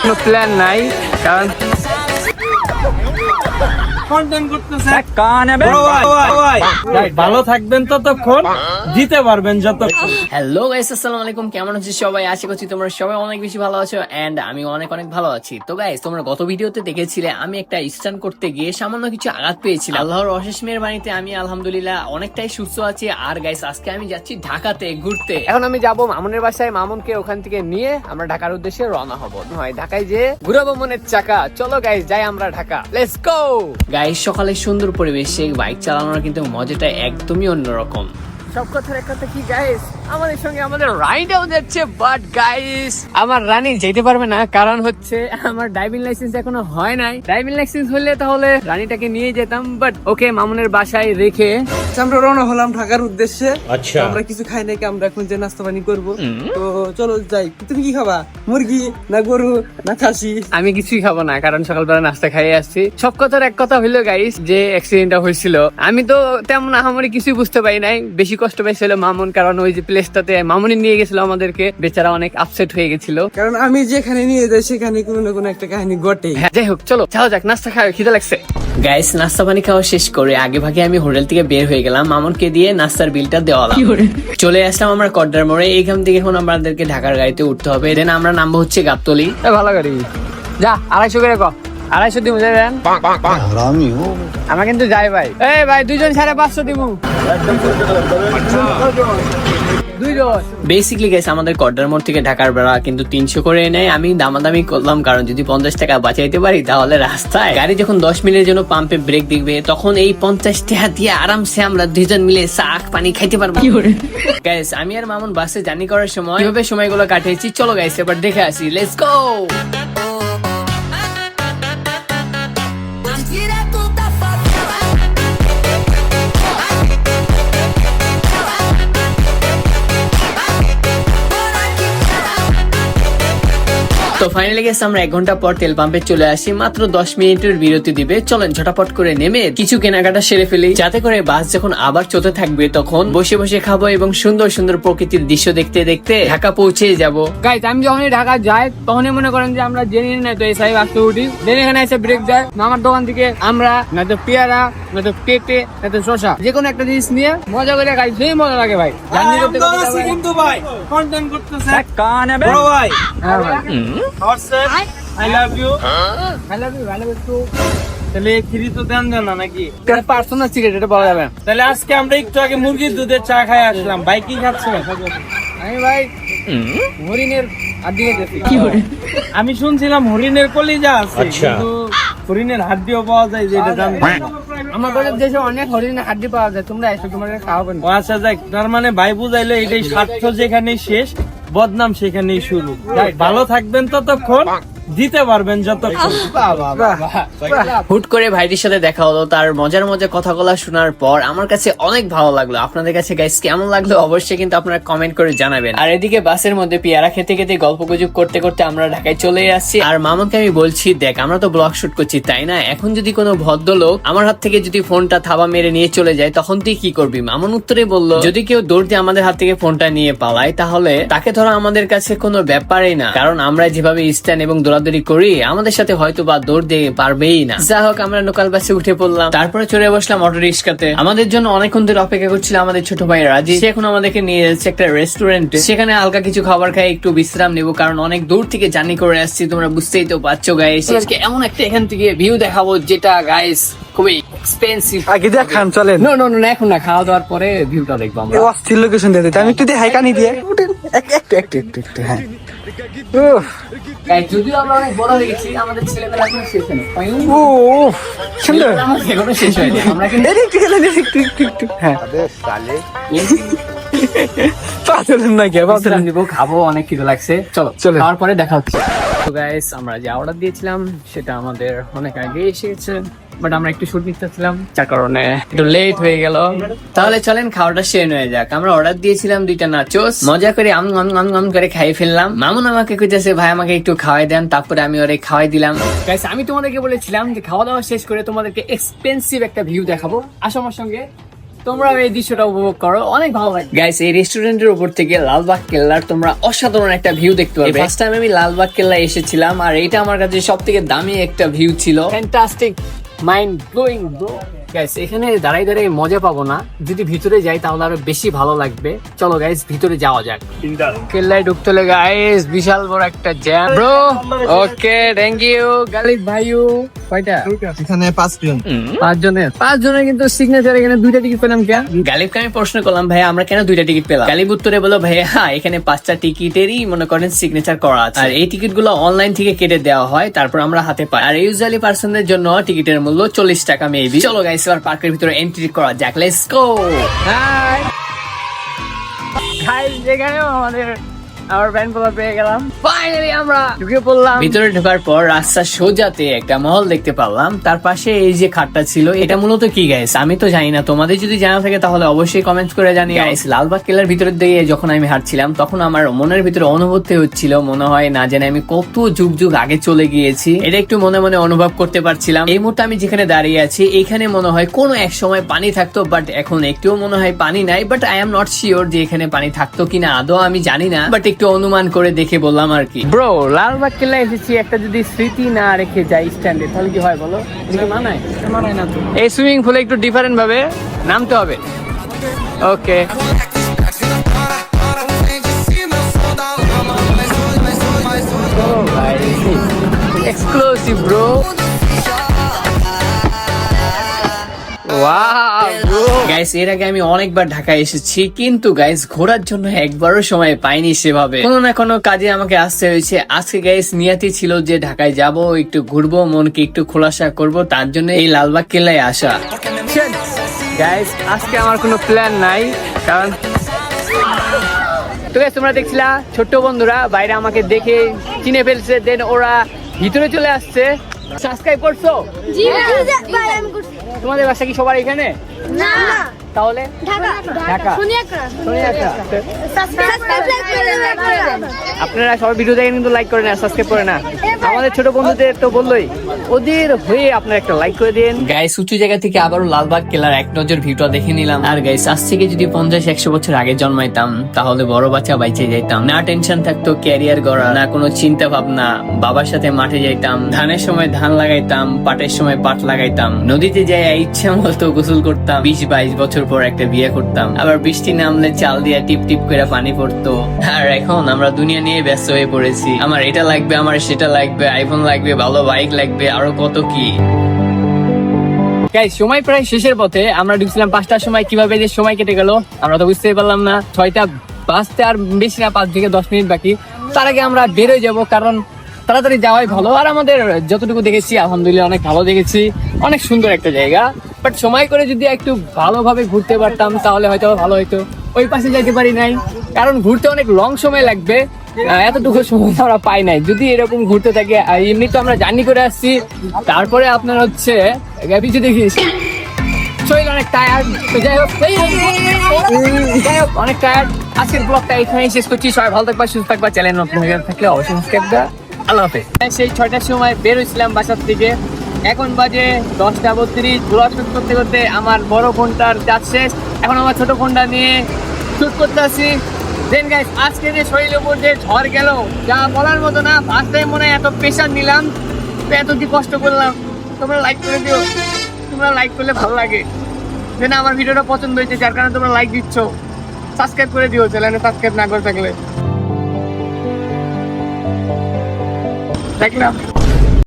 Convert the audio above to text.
কোনো প্ল্যান নাই কারণ কন্টেন্ট করতেছে। কান বড় ভাই, বড় ভাই, ভালো থাকবেন ততক্ষণ দিতে পারবেন যতক্ষণ। হ্যালো গাইস আসসালামু আলাইকুম। কেমন আছিস সবাই? আশা করছি তোমরা সবাই অনেক বেশি ভালো আছো এন্ড আমি অনেক অনেক ভালো আছি। তো গাইস তোমরা গত ভিডিওতে দেখেছিলে আমি একটা স্টান করতে গিয়ে সামান্য কিছু আঘাত পেয়েছিলাম। আল্লাহর অশেষ মেহেরবানিতে আমি আলহামদুলিল্লাহ অনেকটাই সুস্থ আছি। আর গাইস আজকে আমি যাচ্ছি ঢাকাতে ঘুরতে। এখন আমি যাব মামুনের বাসায়। মামুনকে ওখান থেকে নিয়ে আমরা ঢাকার উদ্দেশ্যে রওনা হব। হয় ঢাকায় যে ঘুরাবো মনের চাকা। চলো গাইস যাই আমরা ঢাকা। লেটস গো গাইস সকালে সুন্দর পরিবেশে বাইক চালানোর কিন্তু মজাটা একদমই অন্যরকম। সব কথার এক কথা কি গাইস আমাদের সঙ্গে আমাদের রাইডাও যাচ্ছে বাট গাইস আমার রানী যেতে পারবে না কারণ হচ্ছে আমার ড্রাইভিং লাইসেন্স এখনও হয় নাই। ড্রাইভিং লাইসেন্স হলে তাহলে রানীটাকে নিয়ে যেতাম বাট ওকে মামুনের বাসায় রেখে আমরা রওনা হলাম ঢাকার উদ্দেশ্যে। আচ্ছা। আমরা কিছু খাই নাকি আমরা এখন যে নাস্তা পানি করব। তো চলো যাই। তুমি কি খাবা? মুরগি না গরু না খাসি? আমি কিছুই খাব না কারণ সকালবেলা নাস্তা খাইয়ে আসছি। সব কথার এক কথা হইল গাইস যে অ্যাক্সিডেন্টটা হয়েছিল। আমি তো তেমন আহামরি কিছুই বুঝতে পারি নাই। বেশি কষ্ট পাইছিল মামুন কারণ ওই যে প্লেসটাতে মামুনি নিয়ে গেছিল আমাদেরকে। বেচারা অনেক আপসেট হয়ে গেছিল। কারণ আমি যেখানে নিয়ে যাই সেখানে কোনো না কোনো একটা কাহিনী ঘটে হ্যাঁ যাই হোক চলো যাও যাক নাস্তা খাও খিদে লাগছে। গাইস নাস্তা পানি খাওয়া শেষ করে আগে ভাগে আমি হোটেল থেকে বের হয়ে গেলাম। মামুনকে দিয়ে নাস্তার বিলটা দেওয়া চলে আসলাম আমরা কড্ডার মোড়ে। এইখান থেকে এখন আমাদেরকে ঢাকার গাড়িতে উঠতে হবে। দেন আমরা নামবো হচ্ছে গাবতলি। ভালো গাড়ি। যা আড়াইশো করে কো। আড়াইশো দিব দেন। আমরা কিন্তু যাই ভাই। এই ভাই দুজন সাড়ে পাঁচশো দিব বেসিকলি গেছে আমাদের কড্ডার মোড় থেকে ঢাকার ভাড়া কিন্তু তিনশো করে নেয়। আমি দামাদামি করলাম কারণ যদি পঞ্চাশ টাকা বাঁচাইতে পারি তাহলে রাস্তায় গাড়ি যখন দশ মিনিটের জন্য পাম্পে ব্রেক দিবে তখন এই পঞ্চাশ টাকা দিয়ে আরামসে আমরা দুইজন মিলে শাক পানি খাইতে পারব। গাইস আমি আর মামুন বাসে জার্নি করার সময় কীভাবে সময়গুলো কাটিয়েছি চলো গাইস এবার দেখে আসি। লেটস গো তো ফাইনালি গেছে আমরা এক ঘণ্টা পর তেল পাম্পে চলে আসি। মাত্র দশ মিনিটের বিরতি দিবে। চলেন ঝটাপট করে নেমে কিছু কেনাকাটা সেরে ফেলি। যাতে করে বাস যখন আবার চলতে থাকবে তখন বসে বসে খাব এবং সুন্দর সুন্দর প্রকৃতির দৃশ্য দেখতে দেখতে ঢাকা পৌঁছে যাব। গাইজ আমি যখনই ঢাকা যাই তখনই মনে করেন যে আমরা জেনে নাই তো এই সাহেব আসতে উঠি। জেনে এখানে এসে ব্রেক দেয়। আমার দোকান থেকে আমরা নয়তো পেয়ারা না নয়তো পেঁপে নয়তো শশা যে কোনো একটা জিনিস নিয়ে মজা করে খাই। সেই মজা লাগে ভাই। জার্নি করতে ভাই। কিন্তু ভাই। কন্টেন্ট করতেছে। কানে বড় ভাই। হ্যাঁ ভাই। WhatsApp I love you I love you, I love you তাহলে ফ্রি তো দেন দেন না নাকি? এটা পার্সোনাল সিগারেট এটা বলা যাবে তাহলে আজকে আমরা একটু আগে মুরগির দুধের চা খাই আসলাম। ভাই কি খাচ্ছেন? আমি ভাই হরিণের আমি শুনছিলাম হরিণের কলিজা আছে কিন্তু হরিণের হাড্ডিও পাওয়া যায় যে এটা জানতাম আমার দেশে অনেক হরিণের হাড্ডি পাওয়া যায় তোমরা এসো তোমার খাওয়াবেন ও আচ্ছা যাক তার মানে ভাই বুঝাইলো এটাই স্বার্থ যেখানেই শেষ। বদনাম সেখানেই শুরু। ভালো থাকবেন ততক্ষণ। দিতে পারবেন যতক্ষণ হুট করে ভাইটির সাথে দেখা হলো তার মজার মজার কথাগুলো শোনার পর আমার কাছে অনেক ভালো লাগল। আপনাদের কাছে গাইস কেমন লাগল অবশ্যই কিন্তু আপনারা কমেন্ট করে জানাবেন। আর এদিকে বাসের মধ্যে পেয়ারা খেতে খেতে গল্প গুজব করতে করতে আমরা ঢাকায় চলে আসছি। আর মামাকে আমি বলছি দেখ আমরা তো ব্লগ শুট করছি তাই না? এখন যদি কোনো ভদ্রলোক আমার হাত থেকে যদি ফোনটা থাবা মেরে নিয়ে চলে যায় তখন তুই কি করবি? মামুন উত্তরে বলল যদি কেউ দৌড় দিয়ে আমাদের হাত থেকে ফোনটা নিয়ে পালায় তাহলে তাকে ধরা আমাদের কাছে কোনো ব্যাপারই না। কারণ আমরা যেভাবে স্ট্যান্ড এবং দৌড়াদৌড়ি করি আমাদের সাথে হয়তো বা দৌড় দিয়ে পারবেই না। যা হোক আমরা লোকাল বাসে উঠে পড়লাম। তারপরে চলে বসলাম অটো রিক্সাতে। আমাদের জন্য অনেকক্ষণ ধরে অপেক্ষা করছিল আমাদের ছোট ভাই রাজি সে এখন আমাদেরকে নিয়ে যাচ্ছে একটা রেস্টুরেন্টে সেখানে হালকা কিছু খাবার খাই একটু বিশ্রাম নেব কারণ অনেক দূর থেকে জার্নি করে আসছি তোমরা বুঝতেই তো পারছ গাইস আজকে এমন একটা এখান থেকে ভিউ দেখাবো যেটা গাইস খুবই এক্সপেন্সিভ আগে দেখান চলেন। নো নো নো এখন না খাওয়া দাওয়ার পরে ভিউটা দেখব আমরা। অস্থির লোকেশন দিতে। আমি একটু দেখাই কানি দিয়ে। একটু একটু একটু একটু হ্যাঁ। যদিও আমরা অনেক বড় হয়ে গেছি আমাদের ছেলেমেয়েরা এখনও শেষ হয়নি। ও সুন্দর। এখনও শেষ হয়নি। আমরা কিন্তু একটু একটু একটু একটু হ্যাঁ পাতলেন না কে খাব অনেক কিছু লাগছে। চলো চলো। খাওয়ার পরে দেখা হচ্ছে। তো গাইস আমরা যে অর্ডার দিয়েছিলাম সেটা আমাদের অনেক আগে এসে গেছে। বাট আমরা একটু শুট নিতেছিলাম যার কারণে একটু লেট হয়ে গেল। তাহলে চলেন খাওয়াটা শেষ হয়ে যাক। আমরা অর্ডার দিয়েছিলাম দুইটা নাচোস মজা করে আম আম আম আম করে খাই ফেললাম। মামুন আমাকে কইতেছে ভাই আমাকে একটু খাওয়াই দেন। তারপরে আমি ওরে খাওয়াই দিলাম। গাইস আমি তোমাদেরকে বলেছিলাম যে খাওয়া দাওয়া শেষ করে তোমাদেরকে এক্সপেন্সিভ একটা ভিউ দেখাবো। আসো আমার সঙ্গে। তোমরা এই দৃশ্যটা উপভোগ করো। অনেক ভালো লাগে। গাইস এই রেস্টুরেন্টের উপর থেকে লালবাগ কেল্লার তোমরা অসাধারণ একটা ভিউ দেখতে পাবে ফার্স্ট টাইম আমি লালবাগ কেল্লা এসেছিলাম আর এটা আমার কাছে সব থেকে দামি একটা ভিউ ছিল। Fantastic mind blowing bro guys এখানে দাঁড়াই দাঁড়াই মজা পাবো না। যদি ভিতরে যাই তাহলে আরও বেশি ভালো লাগবে। চলো গাইস ভিতরে যাওয়া যাক। কেল্লায় ঢুকতে হলে গাইস বিশাল বড় একটা jam bro okay thank you Ghalib ভাইউ কয়টা? এখানে পাঁচজন। পাঁচ জনের পাঁচ জনের কিন্তু সিগনেচার এখানে দুইটা টিকিট পেলাম কেন গালিবকে আমি প্রশ্ন করলাম ভাই আমরা কেন দুইটা টিকিট পেলাম? গালিব উত্তরে বলো ভাই হ্যাঁ এখানে পাঁচটা টিকিটেরই মনে করেন সিগনেচার করা আছে। আর এই টিকিটগুলো অনলাইন থেকে কেটে দেওয়া হয় তারপর আমরা হাতে পাই। আর ইউজুয়ালি পার্সনদের জন্য টিকিটের মূল্য চল্লিশ টাকা মেবি চলো গাইস এবার পার্কের ভিতরে এন্ট্রি করা যাক। লেটস গো হাই গাইস আমাদের আমার প্যান্ট পোলা পেয়ে গেলাম। ফাইনালি আমরা ঢুকে পড়লাম। ভিতরে ঢোকার পর রাস্তা সোজাতে একটা মহল দেখতে পারলাম। তার পাশে এই যে খাটটা ছিল এটা মূলত কি গাইস আমি তো জানি না। তোমাদের যদি জানা থাকে তাহলে অবশ্যই কমেন্ট করে জানি গাইস লালবাগ কেল্লার ভিতরে দিয়ে যখন আমি হাঁটছিলাম তখন আমার মনের ভিতরে অনুভূতি হচ্ছিল মনে হয় না জানি আমি কত যুগ যুগ আগে চলে গিয়েছি। এটা একটু মনে মনে অনুভব করতে পারছিলাম। এই মুহূর্তে আমি যেখানে দাঁড়িয়ে আছি এখানে মনে হয় কোনো এক সময় পানি থাকতো বাট এখন একটুও মনে হয় পানি নাই but I am not sure যে এখানে পানি থাকতো কিনা। আদৌ আমি জানি না বাট একটু অনুমান করে দেখে বললাম আর কি। ব্রো লালবাগ কেল্লা এসেছি একটা যদি স্মৃতি না রেখে যাই স্ট্যান্ডে তাহলে কি হয় বলো? মানায়? মানায় না তো। এই সুইমিং পুলে একটু ডিফারেন্ট ভাবে নামতে হবে। ওকে এক্সক্লুসিভ ব্রো গাইস এর আগে আমি অনেকবার ঢাকায় এসেছি কিন্তু গাইস ঘোরার জন্য একবারও সময় পাইনি সেভাবে। কোনো না কোনো কাজে আমাকে আসতে হয়েছে। আজকে গাইস নিয়াতি ছিল যে ঢাকায় যাব একটু ঘুরবো মনকে একটু খোলাসা করব তার জন্য এই লালবাগ কেল্লায় আসা। গাইস আজকে আমার কোনো প্ল্যান নাই কারণ তো guys, তোমরা দেখছিলা ছোট্ট বন্ধুরা বাইরে আমাকে দেখে চিনে ফেলছে দেন ওরা ভিতরে চলে আসছে। সাবস্ক্রাইব করছ? জি ভাই আমি করছি। তোমাদের বাসা কি সবার এখানে? না। তাহলে? ঢাকা। আপনারা সবাই ভিডিও দেখেন কিন্তু লাইক করে না সাবস্ক্রাইব করে না। আমাদের ছোট বন্ধুদের তো বললোই, ওদের হয়ে আপনারা একটা লাইক করে দিন। গাইস উঁচু জায়গা থেকে আবারও লালবাগ কেলার এক নজর ভিউটা দেখে নিলাম। আর গাইস আজ থেকে যদি পঞ্চাশ, একশো বছর আগে জন্মাইতাম, তাহলে বড় বাচ্চা বাইচে যাইতাম। না টেনশন থাকতো ক্যারিয়ার গড়া, না কোনো চিন্তা ভাবনা, বাবার সাথে মাঠে যাইতাম, ধানের সময় ধান লাগাইতাম, পাটের সময় পাট লাগাইতাম, নদীতে যাই ইচ্ছা মতো গোসল করতাম, বিশ বাইশ বছর পর একটা বিয়ে করতাম। আবার বৃষ্টি নামলে চাল দিয়া টিপ টিপ করে পানি পড়তো। আর এখন আমরা দুনিয়া নিয়ে ব্যস্ত হয়ে পড়েছি। আমার এটা লাগবে, আমার সেটা লাগবে। আইফোন লাগবে, ভালো বাইক লাগবে, আরও কত কি? সময় প্রায় শেষের পথে আমরা ঢুকছিলাম পাঁচটার সময়। কীভাবে যে সময় কেটে গেল, আমরা তো বুঝতেই পারলাম না। ছয়টা বাজতে আর বেশি না, পাঁচ থেকে দশ মিনিট বাকি। তার আগে আমরা বেরোয় যাব, কারণ তাড়াতাড়ি যাওয়াই ভালো। আর আমাদের যতটুকু দেখেছি, আলহামদুলিল্লাহ অনেক ভালো দেখেছি। অনেক সুন্দর একটা জায়গা। বাট সময় করে যদি একটু ভালোভাবে ঘুরতে পারতাম, তাহলে হয়তো ভালো হতো ওই পাশে যাইতে পারি নাই। কারণ ঘুরতে অনেক লং সময় লাগবে। এতটুকু সময় আমরা পাই নাই। যদি এরকম ঘুরতে থাকে এমনি তো আমরা জার্নি করে আসছি, তারপরে আপনার হচ্ছে পিছু দেখিস। শরীর অনেক যাই হোক যাই হোক, অনেক ব্লগটা শেষ করছি। সবাই ভালো সুস্থ হয়ে সেই সময় বাসার থেকে এখন বাজে দশটা বত্রিশ। করতে করতে আমার বড় ফোনটার চার্জ শেষ। এখন আমার ছোট ফোনটা নিয়ে শুট করতে আসি। দেন গাইস আজকে যে শরীরের উপর যে ঝড় গেল, যা বলার মতো না ফার্স্ট টাইম মনে হয় এত প্রেশার নিলাম, এত কি কষ্ট করলাম। তোমরা লাইক করে দিও, তোমরা লাইক করলে ভালো লাগে। দেন আমার ভিডিওটা পছন্দ হয়েছে, যার কারণে তোমরা লাইক দিচ্ছ। সাবস্ক্রাইব করে দিও, চ্যানেলে সাবস্ক্রাইব না করে থাকলে। দেখলাম।